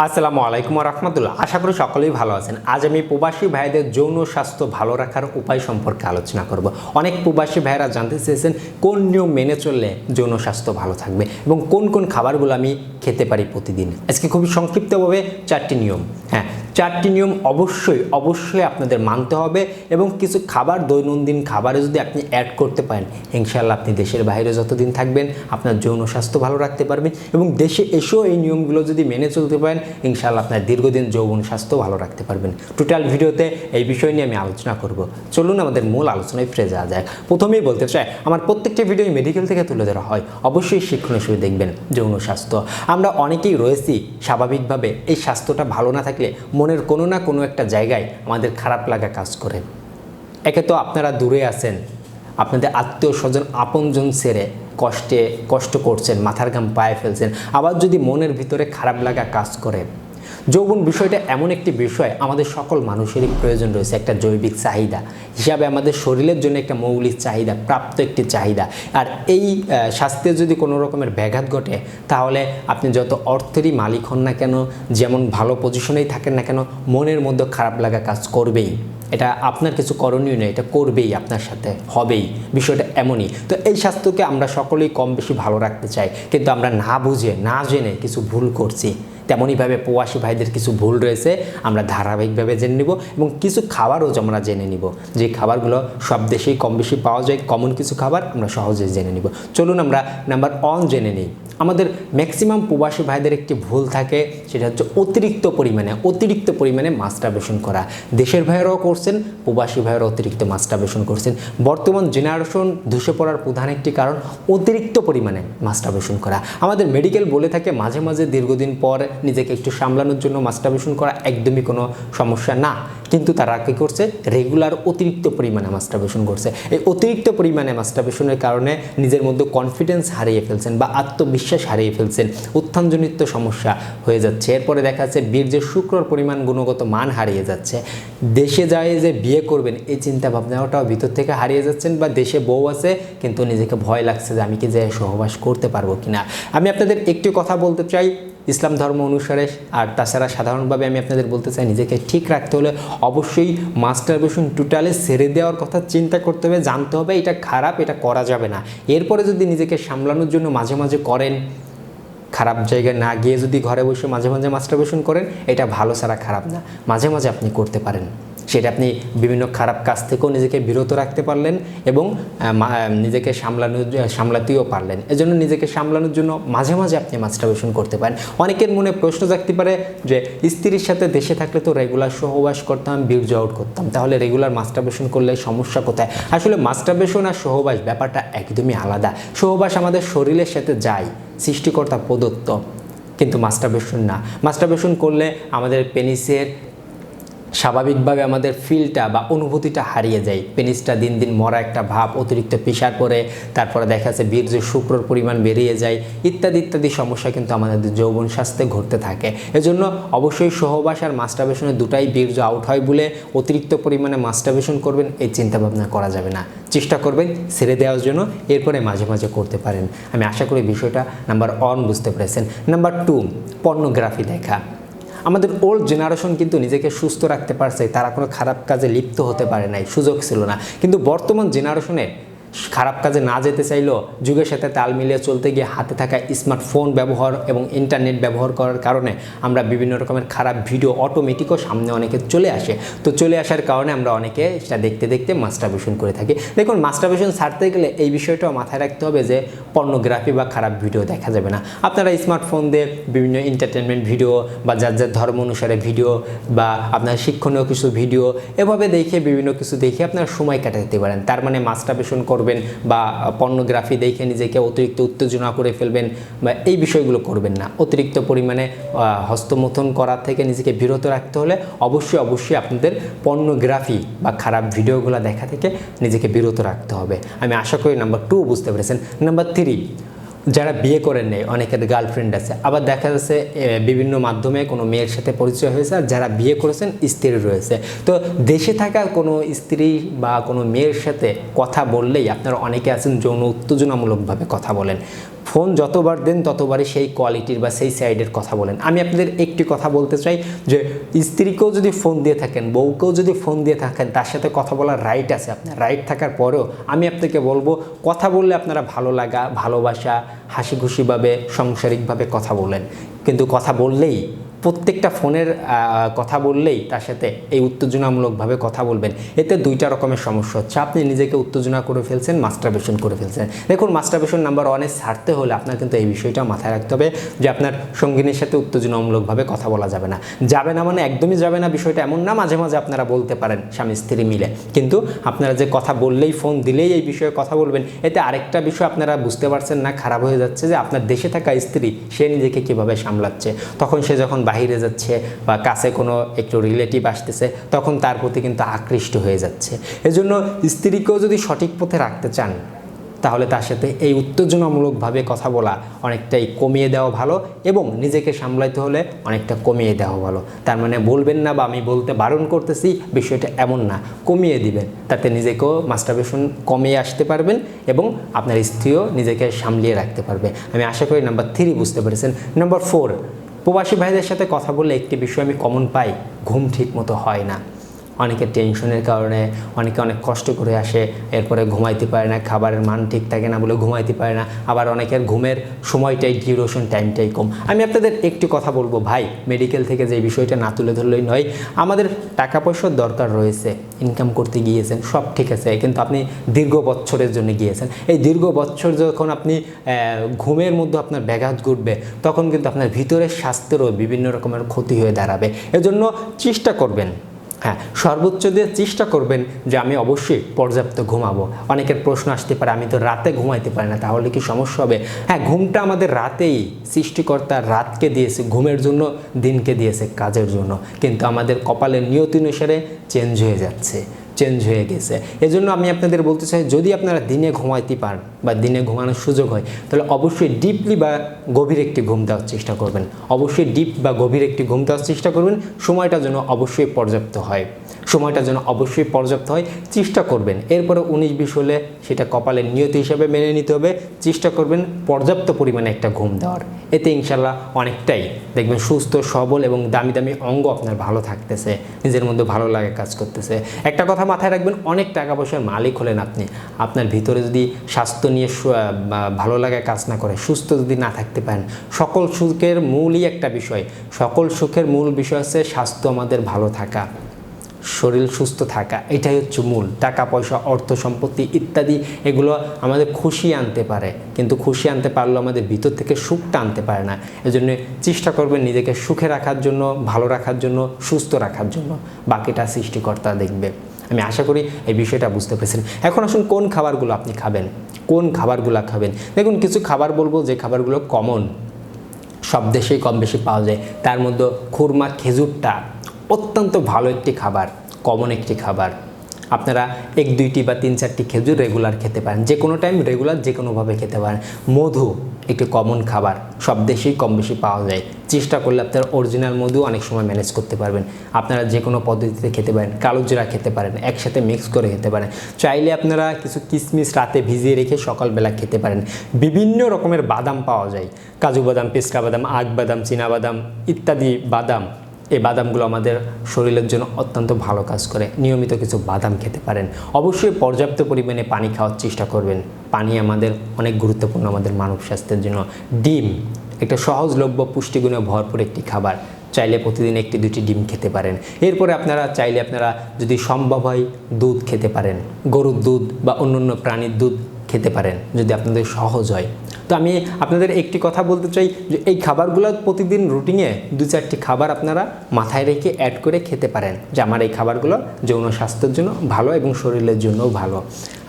আসসালামু আলাইকুম রহমতুল্লাহ। আশা করি সকলেই ভালো আছেন। আজ আমি প্রবাসী ভাইদের যৌন স্বাস্থ্য ভালো রাখার উপায় সম্পর্কে আলোচনা করব। অনেক প্রবাসী ভাইরা জানতে চেয়েছেন কোন নিয়ম মেনে চললে যৌন স্বাস্থ্য ভালো থাকবে এবং কোন কোন খাবারগুলো আমি খেতে পারি প্রতিদিন। আজকে খুবই সংক্ষিপ্তভাবে চারটি নিয়ম। হ্যাঁ চারটি নিয়ম অবশ্যই অবশ্যই আপনাদের মানতে হবে এবং কিছু খাবার, দৈনন্দিন খাবারে যদি আপনি অ্যাড করতে পারেন, ইনশাআল্লাহ আপনি দেশের বাইরে যতদিন থাকবেন আপনার যৌন স্বাস্থ্য ভালো রাখতে পারবেন এবং দেশে এসেও এই নিয়মগুলো যদি মেনে চলতে পারেন, ইনশাআল্লাহ আপনার দীর্ঘদিন যৌবন স্বাস্থ্য ভালো রাখতে পারবেন। টোটাল ভিডিওতে এই বিষয় নিয়ে আমি আলোচনা করব। চলুন আমাদের মূল আলোচনায় ফিরে যাওয়া যায় প্রথমেই বলতে চাই, আমার প্রত্যেকটা ভিডিও মেডিকেল থেকে তুলে ধরা হয়। অবশ্যই শিক্ষণ হিসেবে দেখবেন যৌন স্বাস্থ্য। আমরা অনেকেই রয়েছি স্বাভাবিকভাবে এই স্বাস্থ্যটা ভালো না থাকলে মনের কোনো না কোনো একটা জায়গায় আমাদের খারাপ লাগা কাজ করে। একে তো আপনারা দূরে আছেন, আপনাদের আত্মীয় স্বজন আপনজন সেরে কষ্টে, কষ্ট করছেন, মাথার ঘাম পায়ে ফেলছেন, আবার যদি মনের ভিতরে খারাপ লাগা কাজ করে যৌবন বিষয়টা এমন একটি বিষয়, আমাদের সকল মানুষেরই প্রয়োজন রয়েছে একটা জৈবিক চাহিদা। হিসাবে আমাদের শরীরের জন্য একটা মৌলিক চাহিদা, প্রাপ্ত একটি চাহিদা। আর এই স্বাস্থ্যে যদি কোনো রকমের ব্যাঘাত ঘটে, তাহলে আপনি যত অর্থেরই মালিক হন না কেন, যেমন ভালো পজিশনেই থাকেন না কেন, মনের মধ্যে খারাপ লাগা কাজ করবেই। এটা আপনার কিছু করণীয় নয়, এটা করবেই, আপনার সাথে হবেই, বিষয়টা এমনই। তো এই স্বাস্থ্যকে আমরা সকলেই কম বেশি ভালো রাখতে চাই, কিন্তু আমরা না বুঝে, না জেনে কিছু ভুল করছি। তেমনইভাবে প্রবাসী ভাইদের কিছু ভুল রয়েছে, আমরা ধারাবাহিকভাবে জেনে নিব এবং কিছু খাবারও আমরা জেনে নিব। যে খাবারগুলো সব দেশেই কম বেশি পাওয়া যায় কমন কিছু খাবার আমরা সহজে জেনে নিব। চলুন আমরা নাম্বার অন জেনে নিই। আমাদের ম্যাক্সিমাম প্রবাসী ভাইদের একটি ভুল থাকে, সেটা হচ্ছে অতিরিক্ত পরিমাণে অতিরিক্ত পরিমাণে মাস্টারবেশন করা। দেশের ভাইয়েরাও করছেন, প্রবাসী ভাইয়েরাও অতিরিক্ত মাস্টারবেশন করছেন। বর্তমান জেনারেশন ধসে পড়ার প্রধান একটি কারণ, অতিরিক্ত পরিমাণে মাস্টারবেশন করা। আমাদের মেডিকেল বলে থাকে, মাঝে মাঝে দীর্ঘদিন পর নিজেকে একটু সামলানোর জন্য মাস্টারবেশন করা একদমই কোনো সমস্যা না। কিন্তু তারা কী করছে? রেগুলার অতিরিক্ত পরিমাণে মাস্টারবেশন করছে। এই অতিরিক্ত পরিমাণে মাস্টারবেশনের কারণে নিজের মধ্যে কনফিডেন্স হারিয়ে ফেলছেন বা আত্মবিশ্বাস হারিয়ে ফেলছেন। উত্থানজনিত সমস্যা হয়ে যাচ্ছে। এরপরে দেখা যাচ্ছে বীর্যের শুক্রর পরিমাণ গুণগত মান হারিয়ে যাচ্ছে, দেশে যায় যে বিয়ে করবেন, এই চিন্তা ভাবনাটাও ভিতর থেকে হারিয়ে যাচ্ছেন বা দেশে বউ আছে, কিন্তু নিজেকে ভয় লাগছে যে আমি কি যে সহবাস করতে পারব কিনা। আমি আপনাদের একটি কথা বলতে চাই। ইসলাম ধর্ম অনুসারে। আর তাছাড়া সাধারণভাবে আমি আপনাদের বলতে চাই, নিজেকে ঠিক রাখতে হলে অবশ্যই মাস্টার মাস্টারবেশন টোটালে ছেড়ে দেওয়ার কথা চিন্তা করতে হবে, জানতে হবে এটা খারাপ, এটা করা যাবে না। এরপরে যদি নিজেকে সামলানোর জন্য মাঝে মাঝে করেন, খারাপ জায়গায় না গিয়ে যদি ঘরে বসে মাঝে মাঝে মাস্টারবেশন করেন, এটা ভালো ছাড়া খারাপ না। মাঝে মাঝে আপনি করতে পারেন। সেটা আপনি বিভিন্ন খারাপ কাজ থেকেও নিজেকে বিরত রাখতে পারলেন এবং নিজেকে সামলানো, সামলাতেও পারলেন। এজন্য নিজেকে সামলানোর জন্য মাঝে মাঝে আপনি মাস্টারবেশন করতে পারেন। অনেকের মনে প্রশ্ন জাগতে পারে যে, স্ত্রীর সাথে দেশে থাকলে তো রেগুলার সহবাস করতাম বীর্য আউট করতাম। তাহলে রেগুলার মাস্টারবেশন করলে সমস্যা কোথায়? আসলে মাস্টারবেশন আর সহবাস ব্যাপারটা একদমই আলাদা। সহবাস আমাদের শরীরের সাথে যায়, সৃষ্টিকর্তা প্রদত্ত। কিন্তু মাস্টারবেশন না। মাস্টারবেশন করলে আমাদের পেনিসের স্বাভাবিকভাবে আমাদের ফিলটা বা অনুভূতিটা হারিয়ে যায়। পেনিসটা দিন দিন মরা একটা ভাব, অতিরিক্ত পেশার পরে তারপরে দেখা যাচ্ছে বীর্য শুক্রর পরিমাণ বেরিয়ে যায়, ইত্যাদি ইত্যাদি সমস্যা কিন্তু আমাদের যৌবন স্বাস্থ্যে ঘটতে থাকে। এজন্য অবশ্যই সহবাস আর মাস্টারবেশনের দুটাই বীর্য আউট হয় বলে অতিরিক্ত পরিমাণে মাস্টারবেশন করবেন, এই চিন্তাভাবনা করা যাবে না। চেষ্টা করবেন ছেড়ে দেওয়ার জন্য, এরপরে মাঝে মাঝে করতে পারেন। আমি আশা করি বিষয়টা নাম্বার ওয়ান বুঝতে পেরেছেন। নাম্বার টু পর্নোগ্রাফি দেখা। আমাদের ওল্ড জেনারেশন কিন্তু নিজেকে সুস্থ রাখতে পারছে, তারা কোনো খারাপ কাজে লিপ্ত হতে পারে নাই, সুযোগ ছিল না। কিন্তু বর্তমান জেনারেশনে খারাপ কাজে না যেতে চাইলেও যুগের সাথে তাল মিলিয়ে চলতে গিয়ে হাতে থাকা স্মার্টফোন ব্যবহার এবং ইন্টারনেট ব্যবহার করার কারণে আমরা বিভিন্ন রকমের খারাপ ভিডিও অটোমেটিকও সামনে অনেকে চলে আসে। তো চলে আসার কারণে আমরা অনেকে সেটা দেখতে দেখতে মাস্টারবেশন করে থাকি। দেখুন মাস্টারবেশন ছাড়তে গেলে এই বিষয়টাও মাথায় রাখতে হবে যে পর্নোগ্রাফি বা খারাপ ভিডিও দেখা যাবে না। আপনারা স্মার্টফোন দিয়ে বিভিন্ন এন্টারটেনমেন্ট ভিডিও বা যার যার ধর্ম অনুসারে ভিডিও বা আপনার শিক্ষণীয় কিছু ভিডিও এভাবে দেখে, বিভিন্ন কিছু দেখে আপনারা সময় কাটাতে পারেন। তার মানে মাস্টারবেশন করবেন বা পর্নোগ্রাফি দেখে নিজেকে অতিরিক্ত উত্তেজনা করে ফেলবেন বা এই বিষয়গুলো করবেন না। অতিরিক্ত পরিমাণে হস্তমথন করা থেকে নিজেকে বিরত রাখতে হলে অবশ্যই অবশ্যই আপনাদের পর্নোগ্রাফি বা খারাপ ভিডিওগুলো দেখা থেকে নিজেকে বিরত রাখতে হবে। আমি আশা করি নাম্বার টু বুঝতে পেরেছেন। নাম্বার থ্রি যারা বিয়ে করেন নেই, অনেকের গার্লফ্রেন্ড আছে। আবার দেখা যাচ্ছে বিভিন্ন মাধ্যমে কোনো মেয়ের সাথে পরিচয় হয়েছে আর যারা বিয়ে করেছেন, স্ত্রী রয়েছে। তো দেশে থাকা কোনো স্ত্রী বা কোনো মেয়ের সাথে কথা বললেই আপনারা অনেকে আছেন যৌন উত্তেজনামূলকভাবে কথা বলেন। ফোন যতবার দেন ততবারই সেই কোয়ালিটির বা সেই সাইডের কথা বলেন। আমি আপনাদের একটি কথা বলতে চাই যে, স্ত্রীকেও যদি ফোন দিয়ে থাকেন, বউকেও যদি ফোন দিয়ে থাকেন, তার সাথে কথা বলার রাইট আছে। আপনার রাইট থাকার পরেও আমি আপনাকে বলব, কথা বললে আপনারা ভালো লাগা, ভালোবাসা হাসি খুশিভাবে সাংসারিকভাবে কথা বলেন। কিন্তু কথা বললেই প্রত্যেকটা ফোনের কথা বললেই তার সাথে এই উত্তেজনামূলকভাবে কথা বলবেন। এতে দুইটা রকমের সমস্যা হচ্ছে। আপনি নিজেকে উত্তেজনা করে ফেলছেন মাস্টারবেশন করে ফেলছেন। দেখুন মাস্টারবেশন নাম্বার ওয়ানে ছাড়তে হলে আপনার কিন্তু এই বিষয়টা মাথায় রাখতে হবে যে আপনার সঙ্গিনীর সাথে উত্তেজনামূলকভাবে কথা বলা যাবে না। যাবে না মানে একদমই যাবে না, বিষয়টা এমন না, মাঝে মাঝে আপনারা বলতে পারেন স্বামী স্ত্রী মিলে। কিন্তু আপনারা যে কথা বললেই ফোন দিলেই এই বিষয়ে কথা বলবেন, এতে আরেকটা বিষয় আপনারা বুঝতে পারছেন না, খারাপ হয়ে যাচ্ছে যে আপনার দেশে থাকা স্ত্রী, সে নিজেকে কীভাবে সামলাচ্ছে? তখন সে যখন বাইরে যাচ্ছে বা কাছে কোনো একটু রিলেটিভ আসতেছে, তখন তার প্রতি কিন্তু আকৃষ্ট হয়ে যাচ্ছে। এজন্য স্ত্রীকেও যদি সঠিক পথে রাখতে চান, তাহলে তার সাথে এই উত্তেজনামূলকভাবে কথা বলা অনেকটাই কমিয়ে দেওয়া ভালো এবং নিজেকে সামলাইতে হলে অনেকটা কমিয়ে দেওয়া ভালো। তার মানে বলবেন না বা আমি বলতে বারণ করতেছি, বিষয়টা এমন না। কমিয়ে দিবেন, তাতে নিজেকেও মাস্টারবেশন কমিয়ে আসতে পারবেন এবং আপনার স্ত্রীও নিজেকে সামলিয়ে রাখতে পারবে। আমি আশা করি নাম্বার থ্রি বুঝতে পেরেছেন। নাম্বার ফোর প্রবাসী ভাইদের সাথে কথা বললে একটি বিষয় আমি কমন পাই, ঘুম ঠিক মতো হয় না। অনেকে টেনশনের কারণে, অনেকে অনেক কষ্ট করে আসে, এরপরে ঘুমাইতে পারে না, খাবারের মান ঠিক থাকে না বলে ঘুমাইতে পারে না, আবার অনেকের ঘুমের সময়টাই ডিউরেশন টাইমটাই কম। আমি আপনাদের একটি কথা বলব, ভাই মেডিকেল থেকে যে বিষয়টা না তুলে ধরলেই নয়, আমাদের টাকা পয়সার দরকার রয়েছে ইনকাম করতে গিয়েছেন, সব ঠিক আছে, কিন্তু আপনি দীর্ঘ বছরের জন্য গিয়েছেন। এই দীর্ঘ বছর যখন আপনি ঘুমের মধ্যে আপনার ব্যাঘাত ঘটবে, তখন কিন্তু আপনার ভিতরের স্বাস্থ্যেরও বিভিন্ন রকমের ক্ষতি হয়ে দাঁড়াবে। এজন্য চেষ্টা করবেন হ্যাঁ সর্বোচ্চ দিয়ে চেষ্টা করবেন যে আমি অবশ্যই পর্যাপ্ত ঘুমাবো। অনেকের প্রশ্ন আসতে পারে, আমি তো রাতে ঘুমাইতে পারি না, তাহলে কি সমস্যা হবে? হ্যাঁ ঘুমটা আমাদের রাতেই সৃষ্টিকর্তা রাতকে দিয়েছে, ঘুমের জন্য, দিনকে দিয়েছে, কাজের জন্য। কিন্তু আমাদের কপালের নিয়তি অনুসারে চেঞ্জ হয়ে যাচ্ছে। চেঞ্জ হয়ে গেছে। এজন্য আমি আপনাদের বলতে চাই, যদি আপনারা দিনে ঘুমাইতে পারেন বা দিনে ঘুমানোর সুযোগ হয়, তাহলে অবশ্যই ডিপলি বা গভীর একটি ঘুম দেওয়ার চেষ্টা করবেন। অবশ্যই ডিপ বা গভীর একটি ঘুম দেওয়ার চেষ্টা করবেন। সময়টা যেন অবশ্যই পর্যাপ্ত হয়। সময়টা যেন অবশ্যই পর্যাপ্ত হয়, চেষ্টা করবেন। এরপরে উনিশ বিশ হলে সেটা কপালের নিয়তি হিসাবে মেনে নিতে হবে। চেষ্টা করবেন পর্যাপ্ত পরিমাণে একটা ঘুম দেওয়ার। এতে ইনশাল্লাহ অনেকটাই দেখবেন সুস্থ, সবল এবং দামি দামি অঙ্গ আপনার ভালো থাকতেছে। নিজের মধ্যে ভালো লাগে কাজ করতেছে। একটা কথা মাথায় রাখবেন, অনেক টাকা পয়সার মালিক হলেন আপনি। আপনার ভিতরে যদি স্বাস্থ্য নিয়ে ভালো লাগায় কাজ না করে, সুস্থ যদি না থাকতে পারেন, সকল সুখের মূলই একটা বিষয়। সকল সুখের মূল বিষয় হচ্ছে স্বাস্থ্য আমাদের ভালো থাকা। শরীর সুস্থ থাকা, এটাই হচ্ছে মূল। টাকা, পয়সা, অর্থ, সম্পত্তি ইত্যাদি, এগুলো আমাদের খুশি আনতে পারে। কিন্তু খুশি আনতে পারলেও আমাদের ভিতর থেকে সুখটা আনতে পারে না। এজন্য চেষ্টা করবেন নিজেকে সুখে রাখার জন্য, ভালো রাখার জন্য, সুস্থ রাখার জন্য। বাকিটা সৃষ্টিকর্তা দেখবে। আমি আশা করি এই বিষয়টা বুঝতে পেরেছেন। এখন আসুন কোন খাবারগুলো আপনি খাবেন? কোন খাবারগুলো খাবেন? দেখুন, কিছু খাবার বলব, যে খাবারগুলো কমন সব দেশেই কম বেশি পাওয়া যায়। তার মধ্যে খুরমা, খেজুরটা অত্যন্ত ভালো একটি খাবার কমন একটি খাবার। আপনারা এক, দুইটি বা তিন, চারটি খেজুর রেগুলার খেতে পারেন। যে কোনো টাইম রেগুলার যে কোনোভাবে খেতে পারেন। মধু একটি কমন খাবার, সব দেশেই কম বেশি পাওয়া যায়। চেষ্টা করলে আপনারা অরিজিনাল মধু অনেক সময় ম্যানেজ করতে পারবেন। আপনারা যে কোনো পদ্ধতিতে খেতে পারেন। কালো জিরা খেতে পারেন, একসাথে মিক্স করে খেতে পারেন। চাইলে আপনারা কিছু কিশমিশ রাতে ভিজিয়ে রেখে সকালবেলা খেতে পারেন। বিভিন্ন রকমের বাদাম পাওয়া যায়। কাজু বাদাম পেস্কা বাদাম আখ বাদাম, চীনা বাদাম ইত্যাদি বাদাম। এই বাদামগুলো আমাদের শরীরের জন্য অত্যন্ত ভালো কাজ করে। নিয়মিত কিছু বাদাম খেতে পারেন। অবশ্যই পর্যাপ্ত পরিমাণে পানি খাওয়ার চেষ্টা করবেন। পানি আমাদের অনেক গুরুত্বপূর্ণ আমাদের মানব স্বাস্থ্যের জন্য। ডিম, একটা সহজলভ্য, পুষ্টিগুণে ভরপুর একটি খাবার। চাইলে প্রতিদিন একটি, দুটি ডিম খেতে পারেন। এরপরে আপনারা চাইলে আপনারা যদি সম্ভব হয় দুধ খেতে পারেন। গরুর দুধ বা অন্য অন্য প্রাণীর দুধ খেতে পারেন, যদি আপনাদের সহজ হয়। তো আমি আপনাদের একটি কথা বলতে চাই যে, এই খাবারগুলো প্রতিদিন রুটিনে দু চারটি খাবার আপনারা মাথায় রেখে অ্যাড করে খেতে পারেন, যে আমার এই খাবারগুলো যৌন স্বাস্থ্যের জন্য ভালো এবং শরীরের জন্যও ভালো।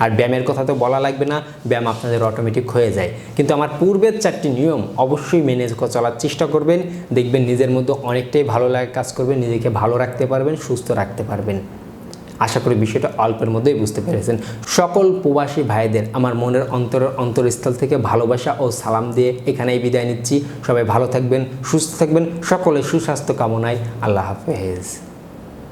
আর ব্যায়ামের কথা তো বলা লাগবে না, ব্যায়াম আপনাদের অটোমেটিক হয়ে যায়। কিন্তু আমার পূর্বের চারটি নিয়ম অবশ্যই মেনে চলার চেষ্টা করবেন, দেখবেন নিজের মধ্যে অনেকটাই ভালো লাগে কাজ করবেন, নিজেকে ভালো রাখতে পারবেন, সুস্থ রাখতে পারবেন। আশা করি বিষয়টা অল্পের মধ্যেই বুঝতে পেরেছেন। সকল প্রবাসী ভাইদের আমার মনের অন্তরের অন্তরস্থল থেকে ভালোবাসা ও সালাম দিয়ে এখানেই বিদায় নিচ্ছি। সবাই ভালো থাকবেন, সুস্থ থাকবেন। সকলে সুস্বাস্থ্য কামনায় আল্লাহ হাফেজ।